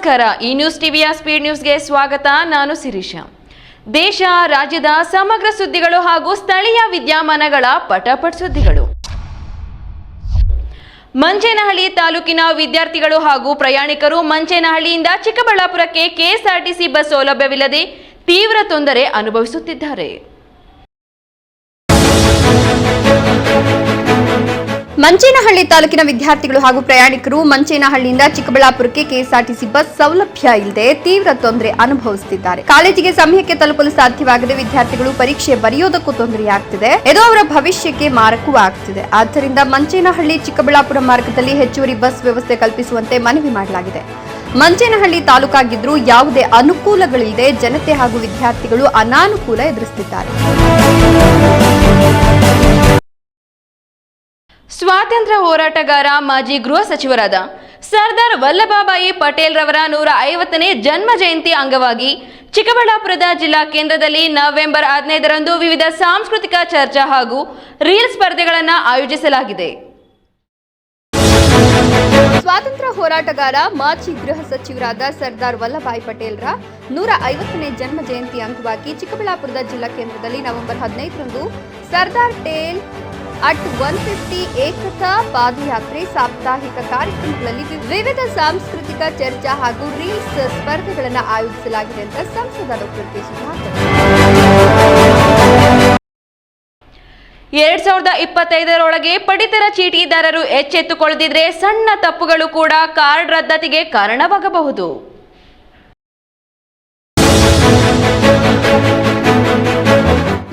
ನಮಸ್ಕಾರ. ಈ ನ್ಯೂಸ್ ಟಿವಿಯ ಸ್ಪೀಡ್ ನ್ಯೂಸ್ಗೆ ಸ್ವಾಗತ. ನಾನು ಸಿರಿಷಾ ದೇಶ, ರಾಜ್ಯದ ಸಮಗ್ರ ಸುದ್ದಿಗಳು ಹಾಗೂ ಸ್ಥಳೀಯ ವಿದ್ಯಮಾನಗಳ ಪಟಪಟ್ ಸುದ್ದಿಗಳು. ಮಂಚೇನಹಳ್ಳಿ ತಾಲೂಕಿನ ವಿದ್ಯಾರ್ಥಿಗಳು ಹಾಗೂ ಪ್ರಯಾಣಿಕರು ಮಂಚೇನಹಳ್ಳಿಯಿಂದ ಚಿಕ್ಕಬಳ್ಳಾಪುರಕ್ಕೆ ಕೆಎಸ್ಆರ್ಟಿಸಿ ಬಸ್ ಸೌಲಭ್ಯವಿಲ್ಲದೆ ತೀವ್ರ ತೊಂದರೆ ಅನುಭವಿಸುತ್ತಿದ್ದಾರೆ. ಮಂಚೇನಹಳ್ಳಿ ತಾಲೂಕಿನ ವಿದ್ಯಾರ್ಥಿಗಳು ಹಾಗೂ ಪ್ರಯಾಣಿಕರು ಮಂಚೇನಹಳ್ಳಿಯಿಂದ ಚಿಕ್ಕಬಳ್ಳಾಪುರಕ್ಕೆ ಕೆಎಸ್ಆರ್ಟಿಸಿ ಬಸ್ ಸೌಲಭ್ಯ ಇಲ್ಲದೆ ತೀವ್ರ ತೊಂದರೆ ಅನುಭವಿಸುತ್ತಿದ್ದಾರೆ. ಕಾಲೇಜಿಗೆ ಸಮಯಕ್ಕೆ ತಲುಪಲು ಸಾಧ್ಯವಾಗದೆ ವಿದ್ಯಾರ್ಥಿಗಳು ಪರೀಕ್ಷೆ ಬರೆಯೋದಕ್ಕೂ ತೊಂದರೆಯಾಗ್ತಿದೆ. ಇದು ಅವರ ಭವಿಷ್ಯಕ್ಕೆ ಮಾರಕವೂ ಆಗ್ತಿದೆ. ಆದ್ದರಿಂದ ಮಂಚೇನಹಳ್ಳಿ ಚಿಕ್ಕಬಳ್ಳಾಪುರ ಮಾರ್ಗದಲ್ಲಿ ಹೆಚ್ಚುವರಿ ಬಸ್ ವ್ಯವಸ್ಥೆ ಕಲ್ಪಿಸುವಂತೆ ಮನವಿ ಮಾಡಲಾಗಿದೆ. ಮಂಚೇನಹಳ್ಳಿ ತಾಲೂಕಾಗಿದ್ರೂ ಯಾವುದೇ ಅನುಕೂಲಗಳಿಲ್ಲದೆ ಜನತೆ ಹಾಗೂ ವಿದ್ಯಾರ್ಥಿಗಳು ಅನಾನುಕೂಲ ಎದುರಿಸುತ್ತಿದ್ದಾರೆ. ಸ್ವಾತಂತ್ರ್ಯ ಹೋರಾಟಗಾರ ಮಾಜಿ ಗೃಹ ಸಚಿವರಾದ ಸರ್ದಾರ್ ವಲ್ಲಭಾಬಾಯಿ ಪಟೇಲ್ ರವರ ನೂರ ಐವತ್ತನೇ ಜನ್ಮ ಜಯಂತಿ ಅಂಗವಾಗಿ ಚಿಕ್ಕಬಳ್ಳಾಪುರದ ಜಿಲ್ಲಾ ಕೇಂದ್ರದಲ್ಲಿ ನವೆಂಬರ್ ಹದಿನೈದರಂದು ವಿವಿಧ ಸಾಂಸ್ಕೃತಿಕ ಚರ್ಚಾ ಹಾಗೂ ರೀಲ್ ಸ್ಪರ್ಧೆಗಳನ್ನು ಆಯೋಜಿಸಲಾಗಿದೆ. ಸ್ವಾತಂತ್ರ್ಯ ಹೋರಾಟಗಾರ ಮಾಜಿ ಗೃಹ ಸಚಿವರಾದ ಸರ್ದಾರ್ ವಲ್ಲಭಾಯಿ ಪಟೇಲ್ರ ನೂರ ಐವತ್ತನೇ ಜನ್ಮ ಜಯಂತಿ ಅಂಗವಾಗಿ ಚಿಕ್ಕಬಳ್ಳಾಪುರದ ಜಿಲ್ಲಾ ಕೇಂದ್ರದಲ್ಲಿ ನವೆಂಬರ್ ಹದಿನೈದರಂದು Sardar Patel at one fifty ಏಕತಾ ಪಾದಯಾತ್ರೆ ಸಾಪ್ತಾಹಿಕ ಕಾರ್ಯಕ್ರಮಗಳಲ್ಲಿ ವಿವಿಧ ಸಾಂಸ್ಕೃತಿಕ ಚರ್ಚಾ ಹಾಗೂ ರೀಲ್ಸ್ ಸ್ಪರ್ಧೆಗಳನ್ನು ಆಯೋಜಿಸಲಾಗಿದೆ ಅಂತ ಸಂಸದ ಡಾಕ್ಟರ್ ಕೆ ಸುಧಾಕರ್ ಎರಡ್ ಸಾವಿರದ ಇಪ್ಪತ್ತೈದರೊಳಗೆ ಪಡಿತರ ಚೀಟಿದಾರರು ಎಚ್ಚೆತ್ತುಕೊಳ್ಳದಿದ್ರೆ ಸಣ್ಣ ತಪ್ಪುಗಳು ಕೂಡ ಕಾರ್ಡ್ ರದ್ದತಿಗೆ ಕಾರಣವಾಗಬಹುದು.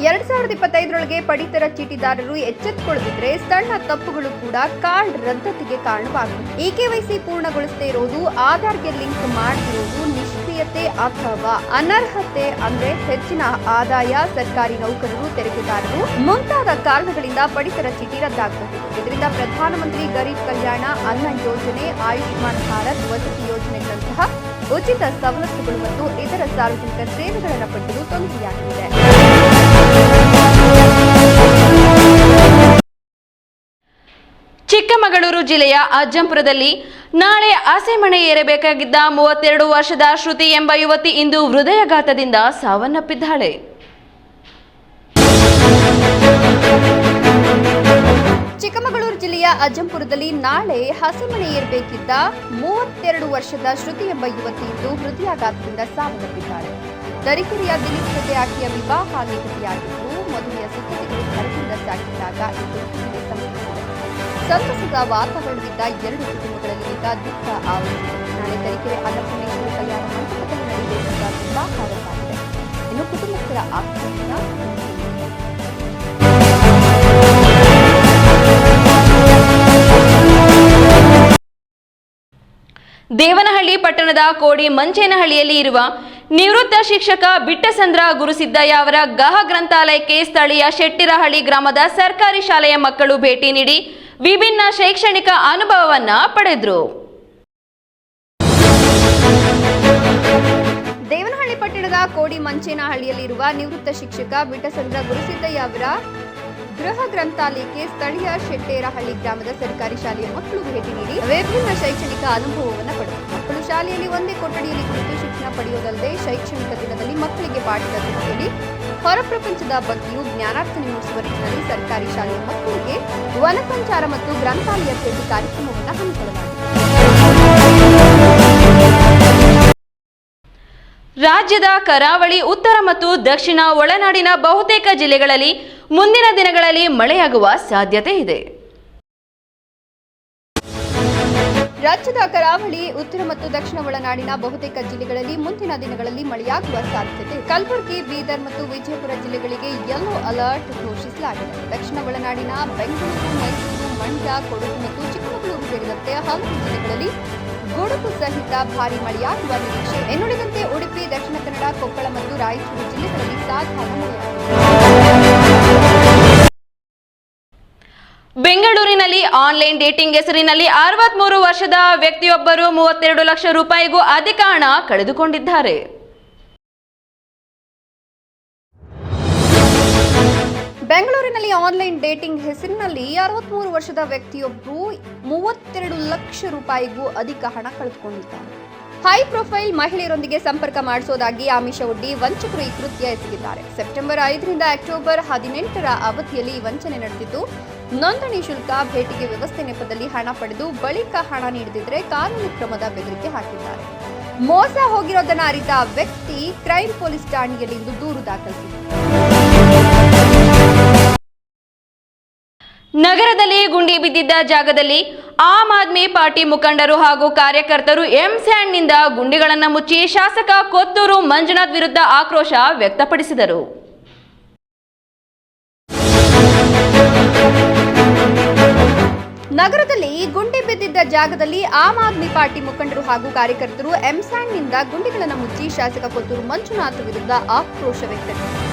ಎರಡ್ ಸಾವಿರದ ಇಪ್ಪತ್ತೈದರೊಳಗೆ ಪಡಿತರ ಚೀಟಿದಾರರು ಎಚ್ಚೆತ್ತುಕೊಳ್ಳದಿದ್ರೆ ಸಣ್ಣ ತಪ್ಪುಗಳು ಕೂಡ ಕಾರ್ಡ್ ರದ್ದತಿಗೆ ಕಾರಣವಾಗುತ್ತೆ ಇಕೆವೈಸಿ ಪೂರ್ಣಗೊಳಿಸದೇ ಇರೋದು ಆಧಾರ್ಗೆ ಲಿಂಕ್ ಮಾಡದಿರೋದು ನಿಷ್ಕ್ರಿಯತೆ ಅಥವಾ ಅನರ್ಹತೆ ಅಂದ್ರೆ ಹೆಚ್ಚಿನ ಆದಾಯ ಸರ್ಕಾರಿ ನೌಕರರು, ತೆರಿಗೆದಾರರು ಮುಂತಾದ ಕಾರಣಗಳಿಂದ ಪಡಿತರ ಚೀಟಿ ರದ್ದಾಗಬಹುದು. ಇದರಿಂದ ಪ್ರಧಾನಮಂತ್ರಿ ಗರೀಬ್ ಕಲ್ಯಾಣ ಅನ್ನ ಯೋಜನೆ, ಆಯುಷ್ಮಾನ್ ಭಾರತ್ ವಸತಿ ಯೋಜನೆಗಳಂತಹ ಉಚಿತ ಸವಲತ್ತುಗಳು ಮತ್ತು ಇತರ ಸಾರ್ವಜನಿಕ ಸೇವೆಗಳನ್ನು ಪಡೆಯಲು ತೊಂದರೆಯಾಗಲಿದೆ. ಚಿಕ್ಕಮಗಳೂರು ಜಿಲ್ಲೆಯ ಅಜ್ಜಂಪುರದಲ್ಲಿ ನಾಳೆ ಆಸೆಮಣೆ ಏರಬೇಕಾಗಿದ್ದ ಮೂವತ್ತೆರಡು ವರ್ಷದ ಶ್ರುತಿ ಎಂಬ ಯುವತಿ ಇಂದು ಹೃದಯಘಾತದಿಂದ ಸಾವನ್ನಪ್ಪಿದ್ದಾಳೆ. ಚಿಕ್ಕಮಗಳೂರು ಜಿಲ್ಲೆಯ ಅಜ್ಜಂಪುರದಲ್ಲಿ ನಾಳೆ ಹಸೆಮಣೆ ಏರಬೇಕಿದ್ದ ಮೂವತ್ತೆರಡು ವರ್ಷದ ಶ್ರುತಿ ಎಂಬ ಯುವತಿ ಇಂದು ಹೃದಯಾಘಾತದಿಂದ ಸಾವನ್ನಪ್ಪಿದ್ದಾಳೆ. ತರೀಕೆರೆಯ ದಿಲೀಪ್ ಜೊತೆ ಆಕೆಯ ವಿವಾಹ ನಿಗದಿಯಾಗಿದ್ದು, ಮದುವೆಯ ಸಿದ್ಧತೆಗಳು ಭರದಿಂದ ಸಾಗಿದ್ದಾಗ ಇದು ಸಂತಸದ ವಾತಾವರಣವಿದ್ದ ಎರಡು ಕುಟುಂಬಗಳಲ್ಲಿ ಈಗ ದುಃಖ ಆವರಿಸಿದೆ. ನಾಳೆ ತರೀಕೆರೆ ಅನ್ನಪೂರ್ಣೇಶ್ವರ ಕಲ್ಯಾಣ ಮಂಟಪದಲ್ಲಿ ನಡೆಯಬೇಕಿದ್ದ ತುಂಬಾ ರದ್ದಾಗಿದೆ ಇನ್ನು ಕುಟುಂಬಸ್ಥರ ಆಕ್ರೋಶ ದೇವನಹಳ್ಳಿ ಪಟ್ಟಣದ ಕೋಡಿ ಮಂಚೇನಹಳ್ಳಿಯಲ್ಲಿ ಇರುವ ನಿವೃತ್ತ ಶಿಕ್ಷಕ ಬಿಟ್ಟಸಂದ್ರ ಗುರುಸಿದ್ದಯ್ಯ ಅವರ ಗಹ ಗ್ರಂಥಾಲಯಕ್ಕೆ ಸ್ಥಳೀಯ ಶೆಟ್ಟಿರಹಳ್ಳಿ ಗ್ರಾಮದ ಸರ್ಕಾರಿ ಶಾಲೆಯ ಮಕ್ಕಳು ಭೇಟಿ ನೀಡಿ ವಿಭಿನ್ನ ಶೈಕ್ಷಣಿಕ ಅನುಭವವನ್ನ ಪಡೆದ್ರು. ದೇವನಹಳ್ಳಿ ಪಟ್ಟಣದ ಕೋಡಿ ಮಂಚೇನಹಳ್ಳಿಯಲ್ಲಿರುವ ನಿವೃತ್ತ ಶಿಕ್ಷಕ ಬಿಟಸಂದ್ರ ಗುರುಸಿದ್ದಯ್ಯ ಅವರ ಗೃಹ ಗ್ರಂಥಾಲಯಕ್ಕೆ ಸ್ಥಳೀಯ ಶೆಟ್ಟೇರಹಳ್ಳಿ ಗ್ರಾಮದ ಸರ್ಕಾರಿ ಶಾಲೆಯ ಮಕ್ಕಳು ಭೇಟಿ ನೀಡಿ ವಿಭಿನ್ನ ಶೈಕ್ಷಣಿಕ ಅನುಭವವನ್ನು ಪಡೆದರು. ಮಕ್ಕಳು ಶಾಲೆಯಲ್ಲಿ ಒಂದೇ ಕೊಠಡಿಯಲ್ಲಿ ಕುಳಿತು ಪಡೆಯುವುದಲ್ಲದೆ ಶೈಕ್ಷಣಿಕ ದಿನದಲ್ಲಿ ಮಕ್ಕಳಿಗೆ ಪಾಠದ ದಿನದಲ್ಲಿ ಹೊರ ಪ್ರಪಂಚದ ಬಗ್ಗೆಯೂ ಜ್ಞಾನಾರ್ಥನೆ ಮೂಡಿಸುವ ನಿಟ್ಟಿನಲ್ಲಿ ಸರ್ಕಾರಿ ಶಾಲೆಯ ಮಕ್ಕಳಿಗೆ ವನ ಸಂಚಾರ ಮತ್ತು ಗ್ರಂಥಾಲಯ ಸೇರಿ ಕಾರ್ಯಕ್ರಮವನ್ನು ಹಮ್ಮಿಕೊಳ್ಳಲಾಗಿದೆ. ರಾಜ್ಯದ ಕರಾವಳಿ, ಉತ್ತರ ಮತ್ತು ದಕ್ಷಿಣ ಒಳನಾಡಿನ ಬಹುತೇಕ ಜಿಲ್ಲೆಗಳಲ್ಲಿ ಮುಂದಿನ ದಿನಗಳಲ್ಲಿ ಮಳೆಯಾಗುವ ಸಾಧ್ಯತೆ ಇದೆ. ರಾಜ್ಯದ ಕರಾವಳಿ, ಉತ್ತರ ಮತ್ತು ದಕ್ಷಿಣ ಒಳನಾಡಿನ ಬಹುತೇಕ ಜಿಲ್ಲೆಗಳಲ್ಲಿ ಮುಂದಿನ ದಿನಗಳಲ್ಲಿ ಮಳೆಯಾಗುವ ಸಾಧ್ಯತೆ. ಕಲಬುರಗಿ, ಬೀದರ್ ಮತ್ತು ವಿಜಯಪುರ ಜಿಲ್ಲೆಗಳಿಗೆ ಯೆಲ್ಲೋ ಅಲರ್ಟ್ ಘೋಷಿಸಲಾಗಿದೆ. ದಕ್ಷಿಣ ಒಳನಾಡಿನ ಬೆಂಗಳೂರು, ಮೈಸೂರು, ಮಂಡ್ಯ, ಕೊಡಗು ಮತ್ತು ಚಿಕ್ಕಮಗಳೂರು ಸೇರಿದಂತೆ ಹಲವು ಜಿಲ್ಲೆಗಳಲ್ಲಿ ಗುಡುಗು ಸಹಿತ ಭಾರಿ ಮಳೆಯಾಗುವ ನಿರೀಕ್ಷೆ. ಇನ್ನುಳಿದಂತೆ ಉಡುಪಿ, ದಕ್ಷಿಣ ಕನ್ನಡ, ಕೊಪ್ಪಳ ಮತ್ತು ರಾಯಚೂರು ಜಿಲ್ಲೆಗಳಲ್ಲಿ ಸಾಧಾರಣ ಮಳೆಯಾಗಿದೆ. ಬೆಂಗಳೂರಿನಲ್ಲಿ ಆನ್ಲೈನ್ ಡೇಟಿಂಗ್ ಹೆಸರಿನಲ್ಲಿ ಅರವತ್ಮೂರು ವರ್ಷದ ವ್ಯಕ್ತಿಯೊಬ್ಬರು ಮೂವತ್ತೆರಡು ಲಕ್ಷ ರೂಪಾಯಿಗೂ ಅಧಿಕ ಹಣ ಕಳೆದುಕೊಂಡಿದ್ದಾರೆ. ಬೆಂಗಳೂರಿನಲ್ಲಿ ಆನ್ಲೈನ್ ಡೇಟಿಂಗ್ ಹೆಸರಿನಲ್ಲಿ ಅರವತ್ಮೂರು ವರ್ಷದ ವ್ಯಕ್ತಿಯೊಬ್ಬರು ಮೂವತ್ತೆರಡು ಲಕ್ಷ ರೂಪಾಯಿಗೂ ಅಧಿಕ ಹಣ ಕಳೆದುಕೊಂಡಿದ್ದಾರೆ. ಹೈ ಪ್ರೊಫೈಲ್ ಮಹಿಳೆಯರೊಂದಿಗೆ ಸಂಪರ್ಕ ಮಾಡಿಸೋದಾಗಿ ಆಮಿಷ ಒಡ್ಡಿ ವಂಚಕರು ಈ ಕೃತ್ಯ ಎಸಗಿದ್ದಾರೆ. ಸೆಪ್ಟೆಂಬರ್ ಐದರಿಂದ ಅಕ್ಟೋಬರ್ ಹದಿನೆಂಟರ ಅವಧಿಯಲ್ಲಿ ವಂಚನೆ ನಡೆದಿದ್ದು, ನೋಂದಣಿ ಶುಲ್ಕ, ಭೇಟಿಗೆ ವ್ಯವಸ್ಥೆ ನೆಪದಲ್ಲಿ ಹಣ ಪಡೆದು ಬಳಿಕ ಹಣ ನೀಡದಿದ್ರೆ ಕಾನೂನು ಕ್ರಮದ ಬೆದರಿಕೆ ಹಾಕಿದ್ದಾರೆ. ಮೋಸ ಹೋಗಿರೋದನ್ನ ಅರಿತ ವ್ಯಕ್ತಿ ಕ್ರೈಮ್ ಪೊಲೀಸ್ ಠಾಣೆಯಲ್ಲಿ ಇಂದು ದೂರು ದಾಖಲಿಸಿದ್ದಾರೆ ನಗರದಲ್ಲಿ ಗುಂಡಿ ಬಿದ್ದಿದ್ದ ಜಾಗದಲ್ಲಿ ಆಮ್ ಆದ್ಮಿ ಪಾರ್ಟಿ ಮುಖಂಡರು ಹಾಗೂ ಕಾರ್ಯಕರ್ತರು ಎಂ ಸ್ಯಾಂಡ್ನಿಂದ ಗುಂಡಿಗಳನ್ನು ಮುಚ್ಚಿ ಶಾಸಕ ಕೊತ್ತೂರು ಮಂಜುನಾಥ್ ವಿರುದ್ಧ ಆಕ್ರೋಶ ವ್ಯಕ್ತಪಡಿಸಿದರು. ನಗರದಲ್ಲಿ ಗುಂಡಿ ಬಿದ್ದಿದ್ದ ಜಾಗದಲ್ಲಿ ಆಮ್ ಆದ್ಮಿ ಪಾರ್ಟಿ ಮುಖಂಡರು ಹಾಗೂ ಕಾರ್ಯಕರ್ತರು ಎಂಸ್ಯಾಂಡ್ನಿಂದ ಗುಂಡಿಗಳನ್ನು ಮುಚ್ಚಿ ಶಾಸಕ ಕೊತ್ತೂರು ಮಂಜುನಾಥ್ ವಿರುದ್ಧ ಆಕ್ರೋಶ ವ್ಯಕ್ತಪಡಿಸಿದರು.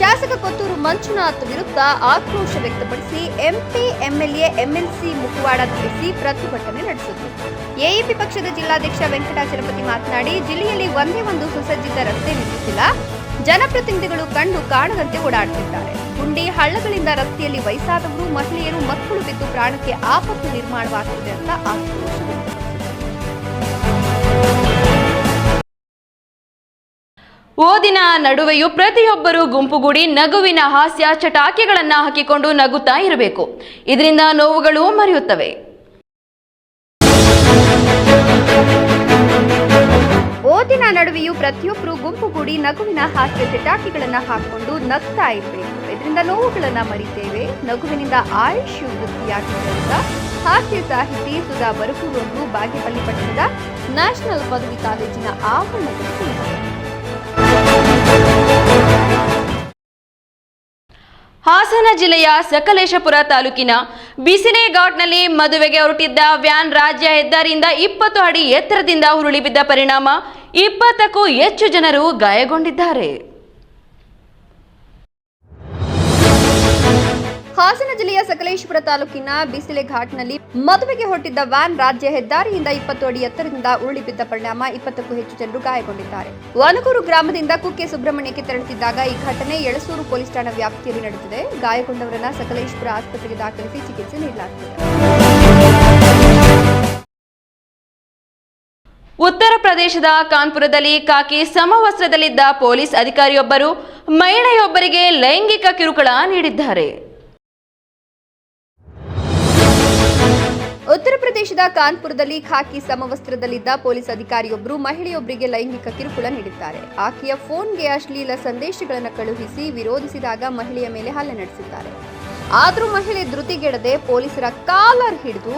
ಶಾಸಕ ಕೊತ್ತೂರು ಮಂಜುನಾಥ್ ವಿರುದ್ಧ ಆಕ್ರೋಶ ವ್ಯಕ್ತಪಡಿಸಿ ಎಂಪಿ, ಎಂಎಲ್ಎ, ಎಂಎಲ್ಸಿ ಮುಖವಾಡ ಧರಿಸಿ ಪ್ರತಿಭಟನೆ ನಡೆಸಿದರು. ಎಇಪಿ ಪಕ್ಷದ ಜಿಲ್ಲಾಧ್ಯಕ್ಷ ವೆಂಕಟಾಚಲಪತಿ ಮಾತನಾಡಿ, ಜಿಲ್ಲೆಯಲ್ಲಿ ಒಂದೇ ಒಂದು ಸುಸಜ್ಜಿತ ರಸ್ತೆ ನಿರ್ಮಿಸಿಲ್ಲ. ಜನಪ್ರತಿನಿಧಿಗಳು ಕಂಡು ಕಾಣದಂತೆ ಓಡಾಡುತ್ತಿದ್ದಾರೆ. ಗುಂಡಿ ಹಳ್ಳಗಳಿಂದ ರಸ್ತೆಯಲ್ಲಿ ವಯಸ್ಸಾದವರು, ಮಹಿಳೆಯರು, ಮಕ್ಕಳು ಬಿದ್ದು ಪ್ರಾಣಕ್ಕೆ ಆಪತ್ತು ನಿರ್ಮಾಣವಾಗುತ್ತಿದೆ ಅಂತ ಆಕ್ರೋಶ ಓದಿನ ನಡುವೆಯೂ ಪ್ರತಿಯೊಬ್ಬರು ಗುಂಪುಗೂಡಿ ನಗುವಿನ ಹಾಸ್ಯ ಚಟಾಕಿಗಳನ್ನು ಹಾಕಿಕೊಂಡು ನಗುತ್ತಾ ಇರಬೇಕು. ಇದರಿಂದ ನೋವುಗಳು ಮರೆಯುತ್ತವೆ. ಓದಿನ ನಡುವೆಯೂ ಪ್ರತಿಯೊಬ್ಬರು ಗುಂಪುಗೂಡಿ ನಗುವಿನ ಹಾಸ್ಯ ಚಟಾಕಿಗಳನ್ನು ಹಾಕಿಕೊಂಡು ನಗ್ತಾ ಇರಬೇಕು. ಇದರಿಂದ ನೋವುಗಳನ್ನು ಮರಿತೇವೆ. ನಗುವಿನಿಂದ ಆಯುಷ್ಯು ವೃದ್ಧಿಯಾಗಿರುವುದರಿಂದ ಹಾಸ್ಯ ಸಾಹಿತಿ ಸುಧಾ ಬರಕೂರೊಂದು ಬಾಗೇಪಲ್ಲಿ ಪಟ್ಟಣದ ನ್ಯಾಷನಲ್ ಪದವಿ ಕಾಲೇಜಿನ ಆವರಣದಲ್ಲಿ ಹಾಸನ ಜಿಲ್ಲೆಯ ಸಕಲೇಶಪುರ ತಾಲೂಕಿನ ಬಿಸಿನೇಘಾಟ್ನಲ್ಲಿ ಮದುವೆಗೆ ಹೊರಟಿದ್ದ ವ್ಯಾನ್ ರಾಜ್ಯ ಹೆದ್ದಾರಿಯಿಂದ ಇಪ್ಪತ್ತು ಅಡಿ ಎತ್ತರದಿಂದ ಉರುಳಿ ಬಿದ್ದ ಪರಿಣಾಮ ಇಪ್ಪತ್ತಕ್ಕೂ ಹೆಚ್ಚು ಜನರು ಗಾಯಗೊಂಡಿದ್ದಾರೆ. ಹಾಸನ ಜಿಲ್ಲೆಯ ಸಕಲೇಶಪುರ ತಾಲೂಕಿನ ಬಿಸಿಲೆ ಘಾಟ್ನಲ್ಲಿ ಮದುವೆಗೆ ಹೊರಟಿದ್ದ ವ್ಯಾನ್ ರಾಜ್ಯ ಹೆದ್ದಾರಿಯಿಂದ ಇಪ್ಪತ್ತು ಅಡಿ ಎತ್ತರದಿಂದ ಉರುಳಿ ಬಿದ್ದ ಪರಿಣಾಮ ಇಪ್ಪತ್ತಕ್ಕೂ ಹೆಚ್ಚು ಜನರು ಗಾಯಗೊಂಡಿದ್ದಾರೆ. ವನಗೂರು ಗ್ರಾಮದಿಂದ ಕುಕ್ಕೆ ಸುಬ್ರಹ್ಮಣ್ಯಕ್ಕೆ ತೆರಳುತ್ತಿದ್ದಾಗ ಈ ಘಟನೆ ಎಳಸೂರು ಪೊಲೀಸ್ ಠಾಣಾ ವ್ಯಾಪ್ತಿಯಲ್ಲಿ ನಡೆದಿದೆ. ಗಾಯಗೊಂಡವರನ್ನ ಸಕಲೇಶಪುರ ಆಸ್ಪತ್ರೆಗೆ ದಾಖಲಿಸಿ ಚಿಕಿತ್ಸೆ ನೀಡಲಾಗಿದೆ. ಉತ್ತರ ಪ್ರದೇಶದ ಕಾನ್ಪುರದಲ್ಲಿ ಕಾಕಿ ಸಮವಸ್ತ್ರದಲ್ಲಿದ್ದ ಪೊಲೀಸ್ ಅಧಿಕಾರಿಯೊಬ್ಬರು ಮಹಿಳೆಯೊಬ್ಬರಿಗೆ ಲೈಂಗಿಕ ಕಿರುಕುಳ ನೀಡಿದ್ದಾರೆ. ಉತ್ತರ ಪ್ರದೇಶದ ಕಾನ್ಪುರದಲ್ಲಿ ಖಾಕಿ ಸಮವಸ್ತ್ರದಲ್ಲಿದ್ದ ಪೊಲೀಸ್ ಅಧಿಕಾರಿಯೊಬ್ಬರು ಮಹಿಳೆಯೊಬ್ಬರಿಗೆ ಲೈಂಗಿಕ ಕಿರುಕುಳ ನೀಡಿದ್ದಾರೆ. ಆಕೆಯ ಫೋನ್ಗೆ ಅಶ್ಲೀಲ ಸಂದೇಶಗಳನ್ನು ಕಳುಹಿಸಿ ವಿರೋಧಿಸಿದಾಗ ಮಹಿಳೆಯ ಮೇಲೆ ಹಲ್ಲೆ ನಡೆಸಿದ್ದಾರೆ. ಆದರೂ ಮಹಿಳೆ ಧೃತಿಗೆಡದೆ ಪೊಲೀಸರ ಕಾಲರ್ ಹಿಡಿದು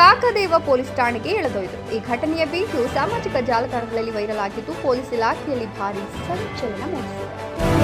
ಕಾಕದೇವ ಪೊಲೀಸ್ ಠಾಣೆಗೆ ಎಳೆದೊಯ್ದರು ಈ ಘಟನೆಯ ವಿಡಿಯೋ ಸಾಮಾಜಿಕ ಜಾಲತಾಣಗಳಲ್ಲಿ ವೈರಲ್ ಆಗಿದ್ದು, ಪೊಲೀಸ್ ಇಲಾಖೆಯಲ್ಲಿ ಭಾರೀ ಸಂಚಲನ ಮೂಡಿಸಿದೆ.